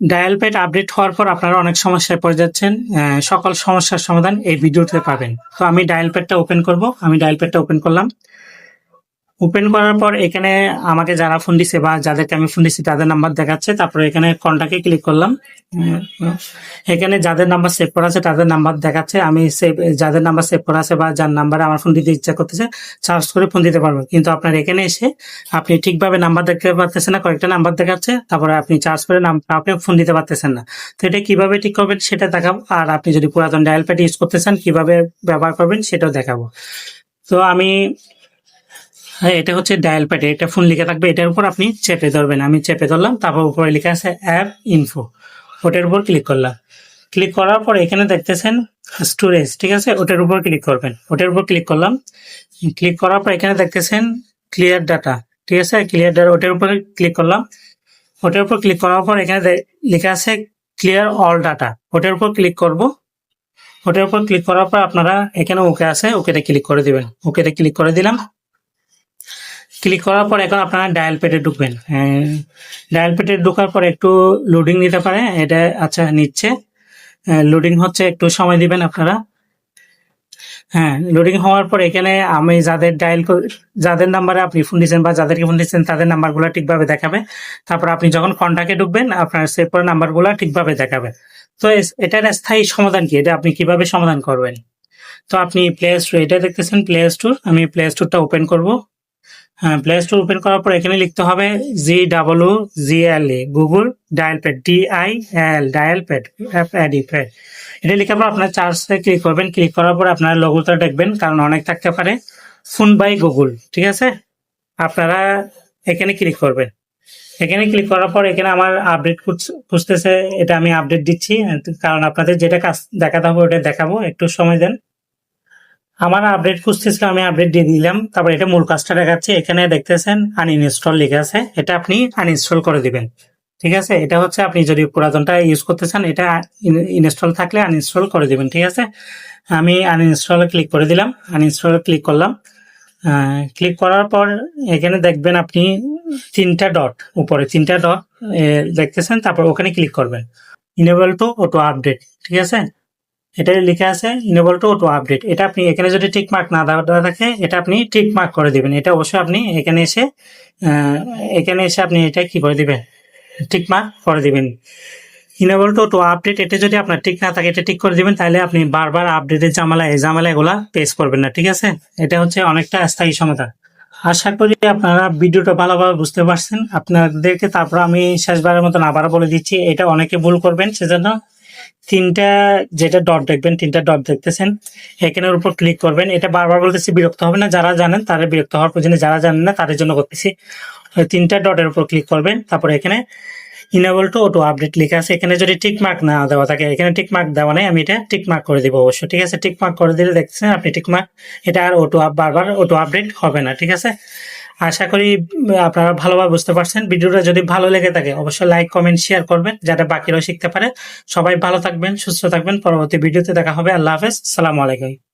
Dial pad update হওয়ার পর আপনারা অনেক সমস্যায় পড়ে যাচ্ছেন সকল সমস্যার সমাধান এই ভিডিওতে পাবেন। তো আমি ডায়াল প্যাডটা ওপেন করব, আমি ডায়াল প্যাডটা ওপেন করলাম। ওপেন করার পর এখানে আমাকে যারা ফোন দিছে বা যাদেরকে আমি ফোন দিচ্ছি তাদের নাম্বার দেখাচ্ছে, তারপরে এখানে কন্টাক্টে ক্লিক করলাম। এখানে যাদের নাম্বার সেভ করা আছে তাদের নাম্বার দেখাচ্ছে, আমি সেভ যাদের নাম্বার সেভ করা আছে বা যার নাম্বারে আমার ফোন দিতে ইচ্ছা করতেছে চার্জ করে ফোন দিতে পারবেন কিন্তু আপনার এখানে এসে আপনি ঠিকভাবে নাম্বার দেখতে পারতেছেন না, কয়েকটা নাম্বার দেখাচ্ছে, তারপরে আপনি চার্জ করে নাম আপনি ফোন দিতে পারতেছেন না। তো এটা কীভাবে ঠিক করবেন সেটা দেখাবো, আর আপনি যদি পুরাতন ডায়াল প্যাড ইউজ করতে চান, কীভাবে ব্যবহার করবেন সেটাও দেখাবো। তো আমি হ্যাঁ এটা হচ্ছে ডায়াল প্যাড এটা ফোন লিখে থাকবে, এটার উপর আপনি চেপে ধরবেন। আমি চেপে ধরলাম, তারপর উপরে লেখা আছে অ্যাপ ইনফো ওটার উপর ক্লিক করলাম। ক্লিক করার পর এখানে দেখতেছেন স্টোরেজ ঠিক আছে? ওটার উপর ক্লিক করবেন। ওটার উপর ক্লিক করলাম। ক্লিক করার পর এখানে দেখতেছেন ক্লিয়ার ডাটা ঠিক আছে? ক্লিয়ার ডাটা ওটার উপর ক্লিক করলাম। ওটার উপর ক্লিক করার পর এখানে লেখা আছে ক্লিয়ার অল ডাটা ওটার উপর ক্লিক করব। ওটার উপর ক্লিক করার পর আপনারা এখানে ওকে আছে ওকেতে ক্লিক করে দিবেন। ওকেতে ক্লিক করে দিলাম। ক্লিক করার পর এখন আপনারা ডায়াল পেটে ঢুকবেন। ডায়াল পেটে ঢোকার পর একটু লোডিং নিতে পারে এটা আচ্ছা নিচ্ছে। লোডিং হচ্ছে, একটু সময় দিবেন আপনারা। হ্যাঁ লোডিং হওয়ার পর এখানে আমি যাদের ডায়াল যাদের নাম্বারে আপনি ফোন দিচ্ছেন বা যাদেরকে ফোন দিচ্ছেন, তাদের নাম্বারগুলো ঠিকভাবে দেখাবে। তারপর আপনি যখন কন্টাক্টে ঢুকবেন, আপনার সেভ করা নাম্বারগুলো ঠিকভাবে দেখাবে। তো এটার স্থায়ী সমাধান কি? এটা আপনি কীভাবে সমাধান করবেন? তো আপনি প্লে স্টোর এটা দেখতেছেন প্লে স্টোর আমি প্লে স্টোরটা ওপেন করব। হ্যাঁ প্লে স্টোর ওপেন করার পর এখানে লিখতে হবে G W G L A Google dial pad D I L dial pad F eddy pad এটা লিখার পর আপনার চার্জে ক্লিক করবেন। ক্লিক করার পর আপনার লোগোটা দেখবেন, কারণ অনেক থাকতে পারে। ফোন বাই গুগল ঠিক আছে? আপনারা এখানে ক্লিক করবেন। এখানে ক্লিক করার পর এখানে আমার আপডেট খুঁজতেছে, এটা আমি আপডেট দিচ্ছি। কারণ আপনাদের যেটা কাজ দেখাতে হবে, ওটা দেখাবো। একটু সময় দেন। আমার আপডেট খুঁজতেছিল আমি আপডেট দিয়ে দিলাম। তারপর এটা মূল কাজটা দেখাচ্ছে। এখানে দেখতেছেন আনইনস্টল লিখে আছে। এটা আপনি আনইনস্টল করে দিবেন। ঠিক আছে? এটা হচ্ছে আপনি যদি পুরাতনটা ইউজ করতে চান, এটা ইনস্টল থাকলে আনইনস্টল করে দিবেন। ঠিক আছে? আমি আনইনস্টলে ক্লিক করে দিলাম। আনইনস্টলে ক্লিক করলাম। ক্লিক করার পর এখানে দেখবেন আপনি তিনটা ডট উপরে তিনটা ডট দেখতেছেন। তারপর ওখানে ক্লিক করবেন। ইনেবল টু অটো আপডেট ঠিক আছে? এটা লেখা আছে ইনেবল টু অটো আপডেট এটা আপনি এখানে যদি টিক মার্ক না দেওয়া থাকে, এটা আপনি টিক মার্ক করে দিবেন। এটা অবশ্যই আপনি এখানে এসে এখানে এসে আপনি এটা কি করে দিবেন? টিক মার্ক করে দিবেন। ইনেবল টু অটো আপডেট এটা যদি আপনার ঠিক না থাকে, এটা ঠিক করে দিবেন, তাহলে আপনি বারবার আপডেটের জামালা এই জামালা এগুলা পেস করবেন না, ঠিক আছে? এটা হচ্ছে অনেকটা স্থায়ী সমাধান। আশা করি আপনারা ভিডিওটা ভালোভাবে বুঝতে পারছেন। আপনাদেরকে তারপর আমি শেষবারের মতন আবারও বলে দিচ্ছি, এটা অনেকে ভুল করবেন, সেজন্য তিনটা যেটা ডট দেখবেন, তিনটা ডট দেখতেছেন, এখানের উপর ক্লিক করবেন। এটা বারবার বলতেছি, বিরক্ত হবে না, যারা জানেন তারা বিরক্ত হওয়ার প্রয়োজন যারা জানেন না তাদের জন্য করতেছি। তিনটা ডটের উপর ক্লিক করবেন, তারপরে এখানে ইনেবল টু অটো আপডেট লেখা আছে। এখানে যদি টিক মার্ক না দেওয়া থাকে, এখানে টিক মার্ক দেওয়া নেই, আমি এটা টিক মার্ক করে দিব অবশ্যই, ঠিক আছে? টিক মার্ক করে দিলে দেখছেন আপনি টিক মার্ক এটা আর অটো বারবার অটো আপডেট হবে না, ঠিক আছে? আশা করি আপনারা ভালোভাবে বুঝতে পারছেন। ভিডিওটা যদি ভালো লেগে থাকে, অবশ্যই লাইক কমেন্ট শেয়ার করবেন, যাতে বাকিরাও শিখতে পারে। সবাই ভালো থাকবেন, সুস্থ থাকবেন। পরবর্তী ভিডিওতে দেখা হবে। আল্লাহ হাফেজ। সালামু আলাইকুম।